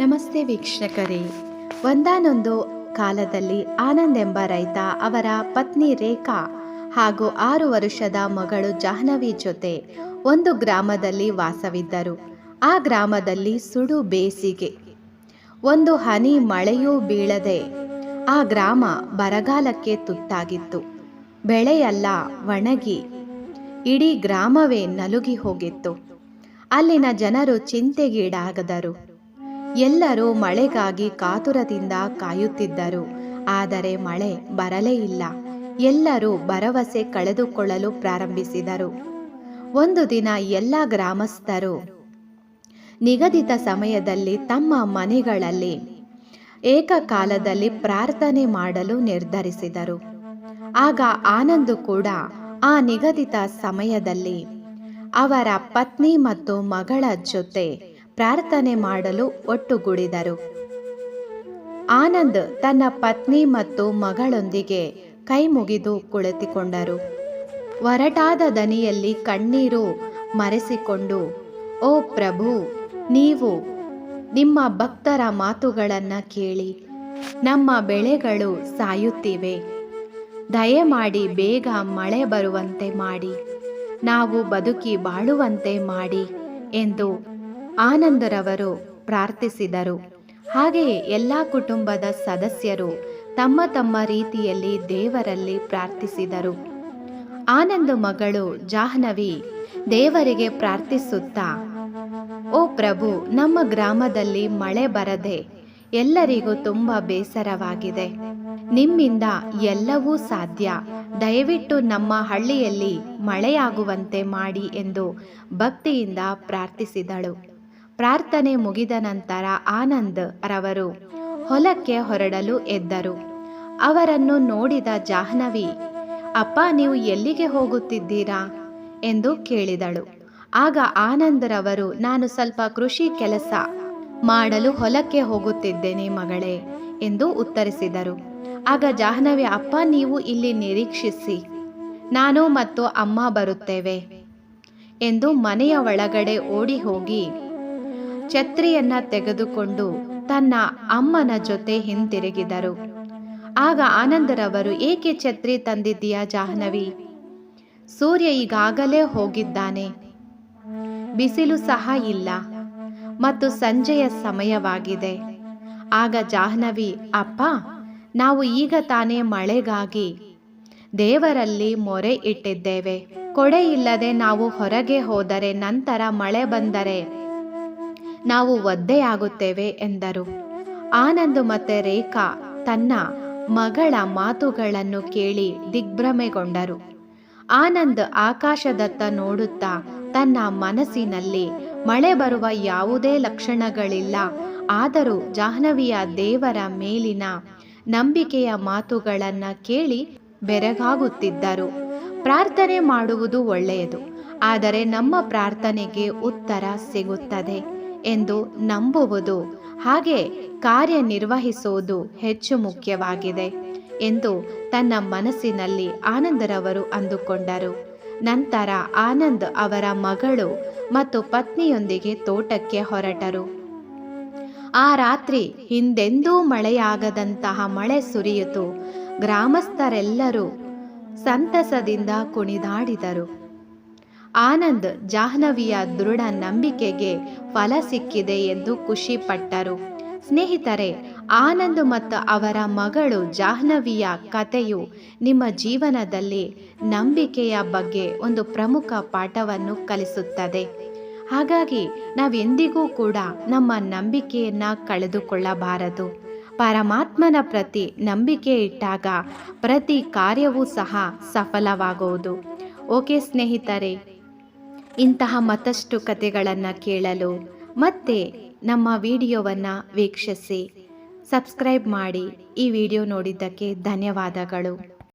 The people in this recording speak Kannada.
ನಮಸ್ತೆ ವೀಕ್ಷಕರೇ. ಒಂದಾನೊಂದು ಕಾಲದಲ್ಲಿ ಆನಂದ್ ಎಂಬ ರೈತ ಅವರ ಪತ್ನಿ ರೇಖಾ ಹಾಗೂ ಆರು ವರ್ಷದ ಮಗಳು ಜಾಹ್ನವಿ ಜೊತೆ ಒಂದು ಗ್ರಾಮದಲ್ಲಿ ವಾಸವಿದ್ದರು. ಆ ಗ್ರಾಮದಲ್ಲಿ ಸುಡು ಬೇಸಿಗೆ. ಒಂದು ಹನಿ ಮಳೆಯೂ ಬೀಳದೆ ಆ ಗ್ರಾಮ ಬರಗಾಲಕ್ಕೆ ತುತ್ತಾಗಿತ್ತು. ಬೆಳೆಯೆಲ್ಲ ಒಣಗಿ ಇಡೀ ಗ್ರಾಮವೇ ನಲುಗಿ ಹೋಗಿತ್ತು. ಅಲ್ಲಿನ ಜನರು ಚಿಂತೆಗೀಡಾಗದರು. ಎಲ್ಲರೂ ಮಳೆಗಾಗಿ ಕಾತುರದಿಂದ ಕಾಯುತ್ತಿದ್ದರು. ಆದರೆ ಮಳೆ ಬರಲೇ ಇಲ್ಲ. ಎಲ್ಲರೂ ಭರವಸೆ ಕಳೆದುಕೊಳ್ಳಲು ಪ್ರಾರಂಭಿಸಿದರು. ಒಂದು ದಿನ ಎಲ್ಲ ಗ್ರಾಮಸ್ಥರು ನಿಗದಿತ ಸಮಯದಲ್ಲಿ ತಮ್ಮ ಮನೆಗಳಲ್ಲಿ ಏಕಕಾಲದಲ್ಲಿ ಪ್ರಾರ್ಥನೆ ಮಾಡಲು ನಿರ್ಧರಿಸಿದರು. ಆಗ ಆನಂದ್ ಕೂಡ ಆ ನಿಗದಿತ ಸಮಯದಲ್ಲಿ ಅವರ ಪತ್ನಿ ಮತ್ತು ಮಗಳ ಜೊತೆ ಪ್ರಾರ್ಥನೆ ಮಾಡಲು ಒಟ್ಟುಗೂಡಿದರು. ಆನಂದ್ ತನ್ನ ಪತ್ನಿ ಮತ್ತು ಮಗಳೊಂದಿಗೆ ಕೈ ಮುಗಿದು ಕುಳಿತುಕೊಂಡರು. ಒರಟಾದ ದನಿಯಲ್ಲಿ ಕಣ್ಣೀರು ಮರೆಸಿಕೊಂಡು, ಓ ಪ್ರಭು, ನೀವು ನಿಮ್ಮ ಭಕ್ತರ ಮಾತುಗಳನ್ನು ಕೇಳಿ, ನಮ್ಮ ಬೆಳೆಗಳು ಸಾಯುತ್ತಿವೆ. ದಯಮಾಡಿ ಬೇಗ ಮಳೆ ಬರುವಂತೆ ಮಾಡಿ, ನಾವು ಬದುಕಿ ಬಾಳುವಂತೆ ಮಾಡಿ ಎಂದು ಆನಂದರವರು ಪ್ರಾರ್ಥಿಸಿದರು. ಹಾಗೆಯೇ ಎಲ್ಲ ಕುಟುಂಬದ ಸದಸ್ಯರು ತಮ್ಮ ತಮ್ಮ ರೀತಿಯಲ್ಲಿ ದೇವರಲ್ಲಿ ಪ್ರಾರ್ಥಿಸಿದರು. ಆನಂದ ಮಗಳು ಜಾಹ್ನವಿ, ದೇವರಿಗೆ ಪ್ರಾರ್ಥಿಸುತ್ತಾ, ಓ ಪ್ರಭು, ನಮ್ಮ ಗ್ರಾಮದಲ್ಲಿ ಮಳೆ ಬರದೆ ಎಲ್ಲರಿಗೂ ತುಂಬ ಬೇಸರವಾಗಿದೆ. ನಿಮ್ಮಿಂದ ಎಲ್ಲವೂ ಸಾಧ್ಯ. ದಯವಿಟ್ಟು ನಮ್ಮ ಹಳ್ಳಿಯಲ್ಲಿ ಮಳೆಯಾಗುವಂತೆ ಮಾಡಿ ಎಂದು ಭಕ್ತಿಯಿಂದ ಪ್ರಾರ್ಥಿಸಿದಳು. ಪ್ರಾರ್ಥನೆ ಮುಗಿದ ನಂತರ ಆನಂದ್ ರವರು ಹೊಲಕ್ಕೆ ಹೊರಡಲು ಎದ್ದರು. ಅವರನ್ನು ನೋಡಿದ ಜಾಹ್ನವಿ, ಅಪ್ಪ, ನೀವು ಎಲ್ಲಿಗೆ ಹೋಗುತ್ತಿದ್ದೀರಾ? ಎಂದು ಕೇಳಿದಳು. ಆಗ ಆನಂದರವರು ನಾನು ಸ್ವಲ್ಪ ಕೃಷಿ ಕೆಲಸ ಮಾಡಲು ಹೊಲಕ್ಕೆ ಹೋಗುತ್ತಿದ್ದೇನೆ ಮಗಳೇ, ಎಂದು ಉತ್ತರಿಸಿದರು. ಆಗ ಜಾಹ್ನವಿ, ಅಪ್ಪ, ನೀವು ಇಲ್ಲಿ ನಿರೀಕ್ಷಿಸಿ. ನಾನು ಮತ್ತು ಅಮ್ಮ ಬರುತ್ತೇವೆ, ಎಂದು ಮನೆಯ ಒಳಗಡೆ ಓಡಿ ಹೋಗಿ ಛತ್ರಿಯನ್ನ ತೆಗೆದುಕೊಂಡು ತನ್ನ ಅಮ್ಮನ ಜೊತೆ ಹಿಂತಿರುಗಿದರು. ಆಗ ಆನಂದರವರು, ಏಕೆ ಛತ್ರಿ ತಂದಿದ್ದೀಯಾ ಜಾಹ್ನವಿ? ಸೂರ್ಯ ಈಗಾಗಲೇ ಹೋಗಿದ್ದಾನೆ. ಬಿಸಿಲು ಸಹ ಇಲ್ಲ ಮತ್ತು ಸಂಜೆಯ ಸಮಯವಾಗಿದೆ. ಆಗ ಜಾಹ್ನವಿ, ಅಪ್ಪ, ನಾವು ಈಗ ತಾನೇ ಮಳೆಗಾಗಿ ದೇವರಲ್ಲಿ ಮೊರೆ ಇಟ್ಟಿದ್ದೇವೆ. ಕೊಡೆ ಇಲ್ಲದೆ ನಾವು ಹೊರಗೆ ಹೋದರೆ ನಂತರ ಮಳೆ ಬಂದರೆ ನಾವು ಒದ್ದೆಯಾಗುತ್ತೇವೆ ಎಂದರು. ಆನಂದ್ ಮತ್ತೆ ರೇಖಾ ತನ್ನ ಮಗಳ ಮಾತುಗಳನ್ನು ಕೇಳಿ ದಿಗ್ಭ್ರಮೆಗೊಂಡರು. ಆನಂದ್ ಆಕಾಶದತ್ತ ನೋಡುತ್ತಾ ತನ್ನ ಮನಸ್ಸಿನಲ್ಲಿ ಮಳೆ ಬರುವ ಯಾವುದೇ ಲಕ್ಷಣಗಳಿಲ್ಲ. ಆದರೂ ಜಾಹ್ನವಿಯ ದೇವರ ಮೇಲಿನ ನಂಬಿಕೆಯ ಮಾತುಗಳನ್ನು ಕೇಳಿ ಬೆರಗಾಗುತ್ತಿದ್ದರು. ಪ್ರಾರ್ಥನೆ ಮಾಡುವುದು ಒಳ್ಳೆಯದು, ಆದರೆ ನಮ್ಮ ಪ್ರಾರ್ಥನೆಗೆ ಉತ್ತರ ಸಿಗುತ್ತದೆ. ಎಂದು ನಂಬುವುದು, ಹಾಗೆ ಕಾರ್ಯನಿರ್ವಹಿಸುವುದು ಹೆಚ್ಚು ಮುಖ್ಯವಾಗಿದೆ ಎಂದು ತನ್ನ ಮನಸ್ಸಿನಲ್ಲಿ ಆನಂದರವರು ಅಂದುಕೊಂಡರು. ನಂತರ ಆನಂದ್ ಅವರ ಮಗಳು ಮತ್ತು ಪತ್ನಿಯೊಂದಿಗೆ ತೋಟಕ್ಕೆ ಹೊರಟರು. ಆ ರಾತ್ರಿ ಹಿಂದೆಂದೂ ಮಳೆಯಾಗದಂತಹ ಮಳೆ ಸುರಿಯಿತು. ಗ್ರಾಮಸ್ಥರೆಲ್ಲರೂ ಸಂತಸದಿಂದ ಕುಣಿದಾಡಿದರು. ಆನಂದ್ ಜಾಹ್ನವಿಯ ದೃಢ ನಂಬಿಕೆಗೆ ಫಲ ಸಿಕ್ಕಿದೆ ಎಂದು ಖುಷಿಪಟ್ಟರು. ಸ್ನೇಹಿತರೆ, ಆನಂದ್ ಮತ್ತು ಅವರ ಮಗಳು ಜಾಹ್ನವಿಯ ಕಥೆಯು ನಿಮ್ಮ ಜೀವನದಲ್ಲಿ ನಂಬಿಕೆಯ ಬಗ್ಗೆ ಒಂದು ಪ್ರಮುಖ ಪಾಠವನ್ನು ಕಲಿಸುತ್ತದೆ. ಹಾಗಾಗಿ ನಾವೆಂದಿಗೂ ಕೂಡ ನಮ್ಮ ನಂಬಿಕೆಯನ್ನು ಕಳೆದುಕೊಳ್ಳಬಾರದು. ಪರಮಾತ್ಮನ ಪ್ರತಿ ನಂಬಿಕೆ ಇಟ್ಟಾಗ ಪ್ರತಿ ಕಾರ್ಯವೂ ಸಹ ಸಫಲವಾಗುವುದು. ಓಕೆ ಸ್ನೇಹಿತರೆ ಇಂತಹ ಮತ್ತಷ್ಟು ಕಥೆಗಳನ್ನು ಕೇಳಲು ಮತ್ತೆ ನಮ್ಮ ವಿಡಿಯೋವನ್ನು ವೀಕ್ಷಿಸಿ. ಸಬ್ಸ್ಕ್ರೈಬ್ ಮಾಡಿ ಈ ವಿಡಿಯೋ ನೋಡಿದ್ದಕ್ಕೆ ಧನ್ಯವಾದಗಳು.